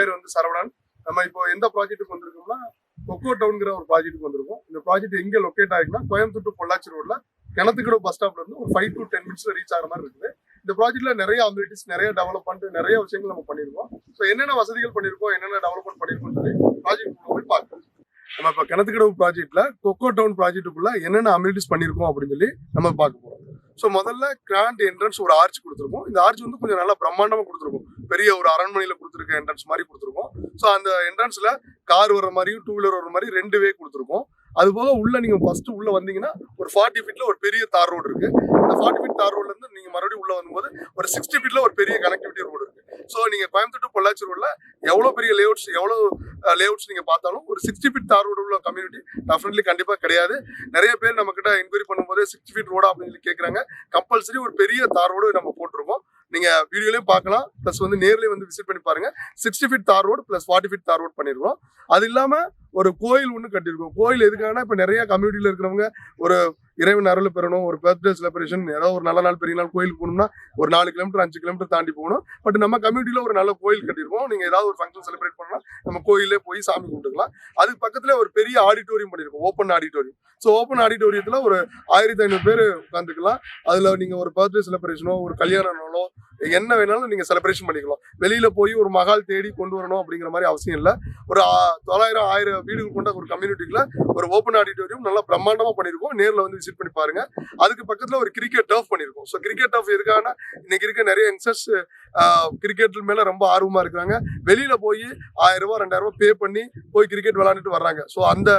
பேர் வந்து சரவணன். நம்ம இப்போ எந்த ப்ராஜெக்ட்டுக்கு வந்திருக்கோம்னா கொக்கோ டவுன்ங்கிற ஒரு ப்ராஜெக்ட்டுக்கு வந்திருக்கோம். இந்த ப்ராஜெக்ட் எங்க லொக்கேட் ஆகிருக்குன்னா கோயம்புத்தூர் டு பொள்ளாச்சி ரோட்ல கிணத்துக்கிட பஸ் ஸ்டாப்ல இருந்து ஒரு ஃபைவ் டு டென் மினிட்ஸ்ல ரீச் ஆகிற மாதிரி இருக்குது. இந்த ப்ராஜெக்ட்ல நிறைய அபிலிட்டிஸ் நிறைய டெவலப்மெண்ட் நிறைய விஷயங்கள் நம்ம பண்ணியிருக்கோம். ஸோ என்னென்ன வசதிகள் பண்ணியிருக்கோம் என்னென்ன டெவலப்மெண்ட் பண்ணியிருக்கோம் சொல்லி ப்ராஜெக்ட் போய் பார்க்கலாம். நம்ம இப்போ கிணத்துக்கிடவு ப்ராஜெக்ட்ல கொக்கோ டவுன் ப்ராஜெக்ட்டுக்குள்ள என்னென்ன அமிலிட்டிஸ் பண்ணியிருக்கோம் அப்படின்னு சொல்லி நம்ம பார்க்க போறோம். ஸோ முதல்ல கிராண்ட் என்ட்ரன்ஸ் ஒரு ஆர்ச் கொடுத்துருக்கோம். இந்த ஆர்ச் வந்து கொஞ்சம் நல்லா பிரம்மாண்டமாக கொடுத்துருக்கோம். பெரிய ஒரு அரண்மனையில கொடுத்துருக்க என்ட்ரன்ஸ் மாதிரி கொடுத்துருக்கோம். ஸோ அந்த என்ட்ரன்ஸ்ல கார் வர மாதிரியும் டூ வீலர் வர மாதிரி ரெண்டு வே கொடுத்துருக்கோம். அது போக உள்ள நீங்க ஃபர்ஸ்ட் உள்ள வந்தீங்கன்னா ஒரு ஃபார்ட்டி ஃபீட்ல ஒரு பெரிய தார் ரோடு இருக்கு. அந்த ஃபார்ட்டி ஃபீட் தார் ரோட்ல இருந்து நீங்க மறுபடியும் உள்ள வரும்போது ஒரு சிக்ஸ்டி ஃபீட்ல ஒரு பெரிய கனெக்டிவிட்டி ரோடு இருக்கு. ஸோ நீங்க கோயம்புத்தூர் டு பொள்ளாச்சி ரோட்ல எவ்வளவு பெரிய லேஅவுட்ஸ் எவ்வளவு லேஅவுட்ஸ் நீங்க பார்த்தாலும் ஒரு சிக்ஸ்டி ஃபீட் தார் ரோடு உள்ள கம்யூனிட்டி டெஃபினெட்லி கண்டிப்பா கிடையாது. நிறைய பேர் நம்ம கிட்ட என்கொயரி பண்ணும்போது சிக்ஸ்டி ஃபீட் ரோடா அப்படின்னு சொல்லி கேட்கறாங்க கம்பல்சரி ஒரு பெரிய தார் ரோடு நம்ம போட்டிருக்கோம். நீங்க வீடியோலையும் பார்க்கலாம். ப்ளஸ் வந்து நேர்லயே வந்து விசிட் பண்ணி பாருங்க. Sixty feet tar road plus forty feet tar road பண்ணிருக்கோம். அது இல்லாம ஒரு கோயில் ஒன்று கட்டியிருக்கோம். கோயில் எதுக்காகனா இப்போ நிறைய கம்யூனிட்டியில் இருக்கிறவங்க ஒரு இறைவன் அருள் பெறணும் ஒரு பர்த்டே செலிப்ரேஷன் ஏதாவது ஒரு நல்ல நாள் பெரிய நாள் கோயிலுக்கு போகணும்னா ஒரு நாலு கிலோமீட்டர் அஞ்சு கிலோமீட்டர் தாண்டி போகணும். பட் நம்ம கம்யூனிட்டியில் ஒரு நல்ல கோயில் கட்டியிருக்கோம். நீங்கள் ஏதாவது ஒரு ஃபங்க்ஷன் செலிப்ரேட் பண்ணலாம் நம்ம கோயிலே போய் சாமி கும்பிட்டுக்கலாம். அதுக்கு பக்கத்தில் ஒரு பெரிய ஆடிட்டோரியம் பண்ணியிருக்கோம். ஓப்பன் ஆடிட்டோரியம் ஸோ ஓப்பன் ஆடிட்டோரியத்தில் ஒரு ஆயிரத்தி ஐநூறு பேர் உட்காந்துக்கலாம் அதில் நீங்கள் ஒரு பர்த்டே செலிப்ரேஷனோ ஒரு கல்யாண நாளோ என்ன வேணாலும் நீங்கள் செலிப்ரேஷன் பண்ணிக்கலாம். வெளியில் போய் ஒரு மகால் தேடி கொண்டு வரணும் அப்படிங்கிற மாதிரி அவசியம் இல்லை. ஒரு தொள்ளாயிரம் ஆயிரம் வீடுகள் கொண்ட ஒரு கம்யூனிட்டிக்குள்ள ஒரு ஓப்பன் ஆடிட்டோரியம் நல்லா பிரம்மாண்டமாக பண்ணியிருக்கோம் நேரில் வந்து விசிட் பண்ணி பாருங்க. அதுக்கு பக்கத்தில் ஒரு கிரிக்கெட் டர்ஃப் பண்ணியிருக்கோம் ஸோ கிரிக்கெட் டர்ஃப் எதுக்காகனா இன்னைக்கு இருக்க நிறைய யங்ஸ்டர்ஸ் கிரிக்கெட் மேலே ரொம்ப ஆர்வமாக இருக்காங்க. வெளியில் போய் ஆயிரம் ரூபாய் ரெண்டாயிரம் ரூபாய் பே பண்ணி போய் கிரிக்கெட் விளையாண்டுட்டு வர்றாங்க. ஸோ அந்த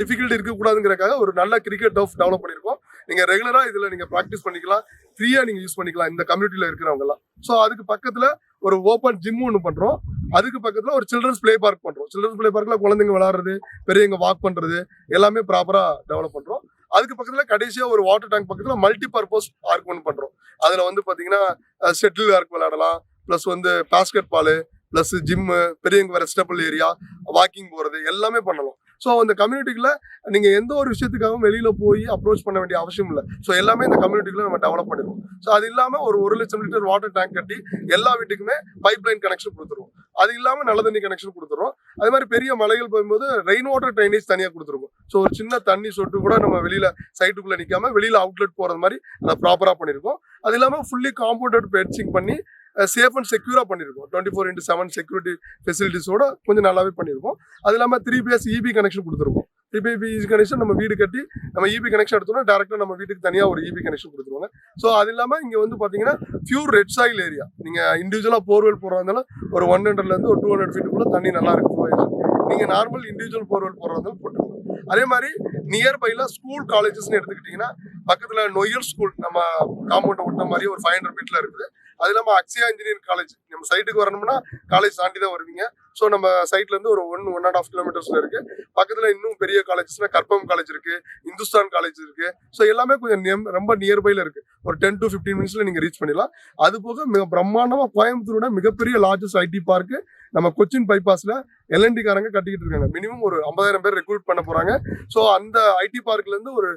டிஃபிகல்ட்டி இருக்கக்கூடாதுங்கிறக்காக ஒரு நல்ல கிரிக்கெட் டர்ஃப் டெவலப் பண்ணியிருக்கோம் நீங்கள் ரெகுலராக இதில் நீங்கள் ப்ராக்டிஸ் பண்ணிக்கலாம். ஃப்ரீயாக நீங்கள் யூஸ் பண்ணிக்கலாம் இந்த கம்யூனிட்டியில் இருக்கிறவங்கலாம் ஸோ அதுக்கு பக்கத்தில் ஒரு ஓப்பன் ஜிம் ஒன்று பண்ணுறோம் அதுக்கு பக்கத்தில் ஒரு சில்ட்ரன்ஸ் ப்ளே பார்க் பண்ணுறோம் சில்ட்ரன்ஸ் பிளே பார்க்கில் குழந்தைங்க விளாட்றது பெரியவங்க வாக் பண்ணுறது எல்லாமே ப்ராப்பராக டெவலப் பண்ணுறோம் அதுக்கு பக்கத்தில் கடைசியாக ஒரு வாட்டர் டேங்க் பக்கத்தில் மல்டி பர்பஸ் பார்க் ஒன்று பண்ணுறோம் அதில் வந்து பார்த்தீங்கன்னா செட்டில் பார்க் விளையாடலாம். ப்ளஸ் வந்து பாஸ்கெட் பால் ப்ளஸ் ஜிம்மு பெரியவங்க ரெஸ்டபிள் ஏரியா வாக்கிங் போகிறது எல்லாமே பண்ணலாம். ஸோ அந்த கம்யூனிட்டிக்குள்ள நீங்கள் எந்த ஒரு விஷயத்துக்காகவும் வெளியில் போய் அப்ரோச் பண்ண வேண்டிய அவசியம் இல்லை. ஸோ எல்லாமே இந்த கம்யூனிட்டிக்குள்ள நம்ம டெவலப் பண்ணிடுவோம். ஸோ அது இல்லாமல் ஒரு ஒரு லட்சம் லிட்டர் வாட்டர் டேங்க் கட்டி எல்லா வீட்டுக்குமே பைப் லைன் கனெக்ஷன் கொடுத்துருவோம். அது இல்லாமல் நல்ல தண்ணி கனெக்ஷன் கொடுத்துருவோம். அதே மாதிரி பெரிய மலைகள் போகும்போது ரெயின் வாட்டர் ட்ரைனேஜ் தனியாக கொடுத்துருவோம். ஸோ ஒரு சின்ன தண்ணி சொட்டு கூட நம்ம வெளியில் சைட்டுக்குள்ளே நிற்காம வெளியில் அவுட்லெட் போகிறது மாதிரி அதை ப்ராப்பராக பண்ணியிருக்கோம். அது இல்லாமல் ஃபுல்லி காம்பவுண்டட் பெட்சிங் பண்ணி சேஃப் அண்ட் செக்யூராக பண்ணியிருக்கோம் twenty four into seven security ஃபெசிலிட்டிஸோட கொஞ்சம் நல்லாவே பண்ணியிருக்கோம் அது இல்லாமல் த்ரீ பிஎஸ் இபி கனெக்ஷன் கொடுத்துருக்கோம் த்ரீ இபி கனெக்ஷன் நம்ம வீடு கட்டி நம்ம இபி கனெக்ஷன் எடுத்தோம்னா டேரெக்டாக நம்ம வீட்டுக்கு தனியாக ஒரு இபி கனெக்ஷன் கொடுத்துருவாங்க. ஸோ அது இல்லாமல் இங்கே வந்து பார்த்தீங்கன்னா பியூர் ரெட் சாயில் ஏரியா நீங்கள் இண்டிவிஜுவலாக போர்வெல் போடுறதா ஒரு ஒன் ஹண்ட்ரட்லேருந்து ஒரு டூ ஹண்ட்ரட் ஃபீட்டுக்குள்ளே தண்ணி நல்லா இருக்கும். நீங்கள் நார்மல் இண்டிவிஜுவல் போர்வெல் போடுறதா இருந்தாலும் போட்டுக்கலாம். அதே மாதிரி நியர்பைல ஸ்கூல் காலேஜஸ்னு எடுத்துக்கிட்டிங்கன்னா பக்கத்தில் நொயல் ஸ்கூல் நம்ம காம்பவுண்ட் ஒட்ட மாதிரி ஒரு ஃபைவ் ஹண்ட்ரட் மீட்டரில் இருக்குது. அது இல்லாமல் அக்ஷயா இன்ஜினியரிங் காலேஜ் நம்ம சைட்டுக்கு வரணும்னா காலேஜ் தாண்டி தான் வருவீங்க. ஸோ நம்ம சைட்ல இருந்து ஒரு ஒன் ஒன் அண்ட் ஆஃப் கிலோமீட்டர்ஸ்ல இருக்கு. பக்கத்துல இன்னும் பெரிய காலேஜஸ்னா கற்பம் காலேஜ் இருக்கு இந்துஸ்தான் காலேஜ் இருக்கு. ஸோ எல்லாமே கொஞ்சம் ரொம்ப நியர்பைல இருக்கு. ஒரு டென் டு ஃபிஃப்டீன் மினிட்ஸ்ல நீங்க ரீச் பண்ணிடலாம். அது போக மிக பிரம்மாண்டமா கோயம்புத்தூரோட மிகப்பெரிய லார்ஜஸ்ட் ஐடி பார்க்கு நம்ம கொச்சின் பைபாஸ்ல எல்என்டி காரங்க கட்டிக்கிட்டு இருக்காங்க. மினிமம் ஒரு ஐம்பதாயிரம் பேர் ரெக்ரூட் பண்ண போறாங்க. ஸோ அந்த ஐடி பார்க்ல இருந்து ஒரு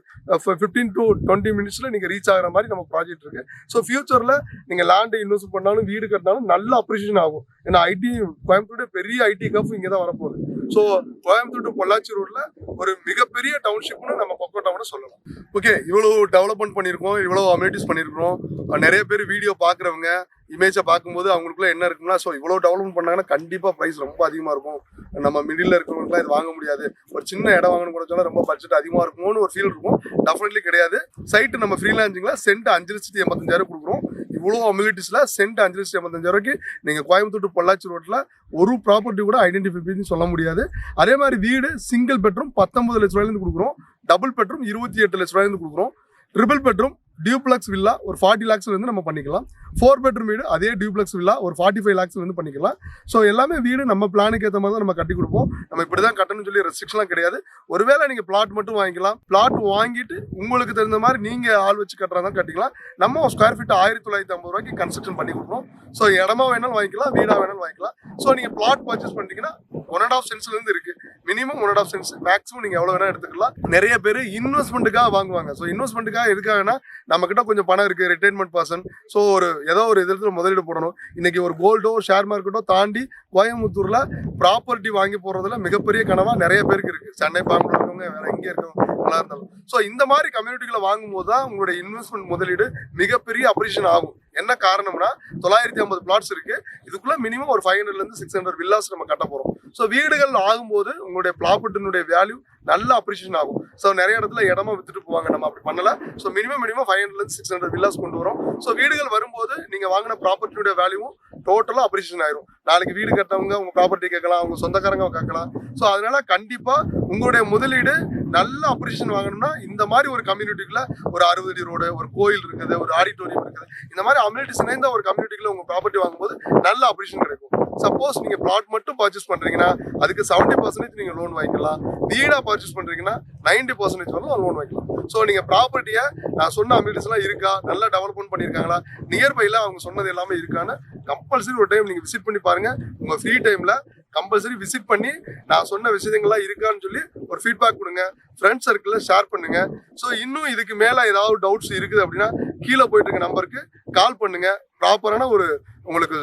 ஃபிஃப்டீன் டு டுவெண்ட்டி மினிட்ஸ்ல நீங்க ரீச் ஆகிற மாதிரி நம்ம ப்ராஜெக்ட் இருக்கு. ஸோ ஃபியூச்சர்ல நீங்க லேண்ட் இன்வெஸ்ட் பண்ணாலும் வீடு கட்டினாலும் நல்ல அப்ரிசியேஷன் ஆகும். ஏன்னா ஐடி கோயம்புத்தூர் பெரிய ஐடி கப் இங்கே தான் வரப்போகுது. ஸோ கோயம்புத்தூர் டு பொள்ளாச்சி ரோட்ல ஒரு மிகப்பெரிய டவுன்ஷிப்னு நம்ம கொக்கோ டவுனை சொல்லலாம். ஓகே இவ்வளவு டெவலப்மெண்ட் பண்ணியிருக்கோம் இவ்வளவு அமெனிட்டிஸ் பண்ணியிருக்கிறோம். நிறைய பேர் வீடியோ பார்க்குறவங்க இமேஜை பார்க்கும்போது அவங்களுக்குள்ள என்ன இருக்குன்னா ஸோ இவ்வளோ டெவலப்மெண்ட் பண்ணாங்கன்னா கண்டிப்பாக ப்ரைஸ் ரொம்ப அதிகமாக இருக்கும். நம்ம மிடில் இருக்கிறவங்களுக்குலாம் இது வாங்க முடியாது. ஒரு சின்ன இடம் வாங்கணும் கூட ரொம்ப பட்ஜெட் அதிகமாக இருக்கும்னு ஒரு ஃபீல் இருக்கும். டெஃபினெட்லி கிடையாது. சைட்டு நம்ம ஃப்ரீலான்சிங்கில் சென்ட் அஞ்சு லட்சத்தி எண்பத்தஞ்சாயிரம் கொடுக்குறோம். இவ்வளோ அமிலிட்டிஸில் சென்ட் அஞ்சு லட்சத்தி ரூபாய்க்கு நீங்கள் கோயம்புத்தூர் to பொள்ளாச்சி ரோட்டில் ஒரு ப்ராப்பர்ட்டி கூட ஐடென்டிஃபை சொல்ல முடியாது. அதே மாதிரி வீடு சிங்கிள் பெட்ரூம் பத்தொன்பது லட்ச ரூபாயிலேருந்து கொடுக்குறோம். டபுள் பெட்ரூம் இருபத்தி எட்டு லட்ச ரூபாயிலேருந்து கொடுக்குறோம். ட்ரிபிள் பெட்ரூம் டியூப்ளக்ஸ் வில்லா ஒரு ஃபார்ட்டி லேக்ஸ்ல இருந்து நம்ம பண்ணிக்கலாம். ஃபோர் பெட்ரூம் வீடு அதே டியூப்ளக்ஸ் வில்லா ஒரு ஃபார்ட்டி ஃபைவ் லேக்ஸ்ல இருந்து பண்ணிக்கலாம். ஸோ எல்லாமே வீடு நம்ம பிளானுக்கு ஏற்ற மாதிரி தான் நம்ம கட்டி கொடுப்போம். நம்ம இப்படி தான் கட்டணும்னு சொல்லி ரெஸ்ட்ரிக்ஷன்லாம் கிடையாது. ஒருவேளை நீங்கள் பிளாட் மட்டும் வாங்கிக்கலாம். பிளாட் வாங்கிட்டு உங்களுக்கு தகுந்த மாதிரி நீங்கள் ஆள் வச்சு கட்டுறதா கட்டிக்கலாம். நம்ம ஸ்கொயர் ஃபீட் ஆயிரத்தி தொள்ளாயிரத்தி ஐம்பது ரூபாய்க்கு கன்ஸ்ட்ரக்ஷன் பண்ணி கொடுப்போம். ஸோ இடமா வேணாலும் வாங்கிக்கலாம் வீடாக வேணாலும் வாங்கிக்கலாம். ஸோ நீங்கள் பிளாட் பர்ச்சேஸ் பண்ணிட்டீங்கன்னா ஒன் அண்ட் ஆஃப் சென்ஸ்லேருந்து இருக்குது minimum one and half cents maximum நீங்கள் எவ்வளோ வேணா எடுத்துக்கலாம். நிறைய பேர் இன்வெஸ்ட்மெண்ட்டுக்காக வாங்குவாங்க. ஸோ இன்வெஸ்ட்மெண்ட்டுக்காக எதுக்காகனா நம்ம கொஞ்சம் பணம் இருக்குது ரிட்டைர்மெண்ட் பர்சன் ஸோ ஒரு ஏதோ ஒரு இதில் முதலீடு போடணும். இன்றைக்கி ஒரு கோல்டோ ஷேர் மார்க்கெட்டோ தாண்டி கோயம்புத்தூரில் ப்ராப்பர்ட்டி வாங்கி போகிறதுல மிகப்பெரிய கனவாக நிறைய பேருக்கு இருக்குது சென்னை பெங்களூர் இருக்கவங்க வேறு எங்கே இருக்கவங்க நல்லா இருந்தாலும். ஸோ இந்த மாதிரி கம்யூனிட்டிகளை வாங்கும்போது தான் உங்களுடைய இன்வெஸ்ட்மெண்ட் முதலீடு மிகப்பெரிய அப்ரிஷன் ஆகும். என்ன காரணம்னா தொள்ளாயிரத்தி ஐம்பது பிளாட்ஸ் இருக்கு. இதுக்குள்ள மினிமம் ஒரு ஃபைவ் ஹண்ட்ரட்ல இருந்து சிக்ஸ் ஹண்ட்ரட் வில்லாஸ் நம்ம கட்ட போறோம். ஸோ வீடுகள் ஆகும்போது உங்களுடைய ப்ராப்பர்ட்டினுடைய வேல்யூ நல்ல அப்ரிஷியேஷன் ஆகும். ஸோ நிறைய இடத்துல இடமா வித்துட்டு போவாங்க. நம்ம அப்படி பண்ணல. ஸோ மினிமம் மினிமம் ஃபைவ் ஹண்ட்ரட்ல இருந்து சிக்ஸ் ஹண்ட்ரட் வில்லாஸ் கொண்டு வரும். ஸோ வீடுகள் வரும்போது நீங்க வாங்கின ப்ராப்பர்ட்டியுடைய வேல்யூவும் டோட்டலாக அப்ரிஷியேஷன் ஆயிரும். நாளைக்கு வீடு கட்டவங்க உங்க ப்ராப்பர்ட்டி கேட்கலாம். உங்க சொந்தக்காரங்க கேட்கலாம். ஸோ அதனால கண்டிப்பா உங்களுடைய முதலீடு நல்ல அப்ரிஷியேஷன் வாங்கணும்னா இந்த மாதிரி ஒரு கம்யூனிட்டிக்குள்ள ஒரு அறுபது அடி ரோடு ஒரு கோயில் இருக்குது ஒரு ஆடிட்டோரியம் இருக்குது. இந்த மாதிரி அம்யூனிட்டிஸ் இணைந்த ஒரு கம்யூனிட்டிக்குள்ள உங்க ப்ராப்பர்ட்டி வாங்கும்போது நல்ல அப்ரிஷியேஷன் கிடைக்கும். சப்போஸ் நீங்க பிளாட் மட்டும் பர்ச்சேஸ் பண்றீங்கன்னா அதுக்கு செவன்டி பர்சன்டேஜ் நீங்க லோன் வாங்கிக்கலாம். வீடா பர்ச்சேஸ் பண்றீங்கன்னா நைன்டி பர்சன்டேஜ் வரலாம் லோன் வாங்கிக்கலாம். ஸோ நீங்க ப்ராப்பர்ட்டியை நான் சொன்ன அம்யூனிட்டிஸ் எல்லாம் இருக்கா? நல்லா டெவலப்மெண்ட் பண்ணியிருக்காங்களா? நியர்பைல அவங்க சொன்னது எல்லாமே இருக்கான்னு கம்பல்சரி ஒரு டைம் நீங்க விசிட் பண்ணி பாருங்க. உங்க ஃப்ரீ டைம்ல கம்பல்சரி விசிட் பண்ணி நான் சொன்ன விஷயங்கள்லாம் இருக்கான்னு சொல்லி ஒரு ஃபீட்பேக் கொடுங்க. ஃப்ரெண்ட் சர்க்கிளில் ஷேர் பண்ணுங்க. ஸோ இன்னும் இதுக்கு மேலே ஏதாவது டவுட்ஸ் இருக்குது அப்படின்னா கீழே போயிட்டு இருக்க நம்பருக்கு கால் பண்ணுங்க. ப்ராப்பரான ஒரு உங்களுக்கு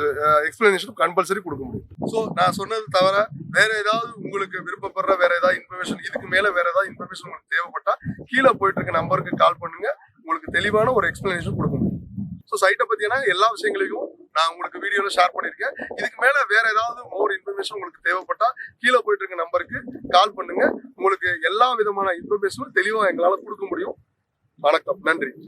எக்ஸ்பிளனேஷன் கம்பல்சரி கொடுக்க முடியும். ஸோ நான் சொன்னது தவிர வேற ஏதாவது உங்களுக்கு விருப்பப்படுற வேற ஏதாவது இன்ஃபர்மேஷன் இதுக்கு மேலே வேற ஏதாவது இன்ஃபர்மேஷன் உங்களுக்கு தேவைப்பட்டா கீழே போயிட்டு இருக்க நம்பருக்கு கால் பண்ணுங்க. உங்களுக்கு தெளிவான ஒரு எக்ஸ்பிளனேஷன் கொடுக்க முடியும். ஸோ சைட்டை பற்றினா எல்லா விஷயங்களையும் நான் உங்களுக்கு வீடியோவில் ஷேர் பண்ணியிருக்கேன் இதுக்கு மேலே வேற ஏதாவது மோர் இன்ஃபர்மேஷன் உங்களுக்கு தேவைப்பட்டால் கீழே போயிட்டு இருக்க நம்பருக்கு கால் பண்ணுங்க. உங்களுக்கு எல்லா விதமான இன்ஃபர்மேஷனும் தெளிவாக எங்களால் கொடுக்க முடியும். வணக்கம். நன்றி.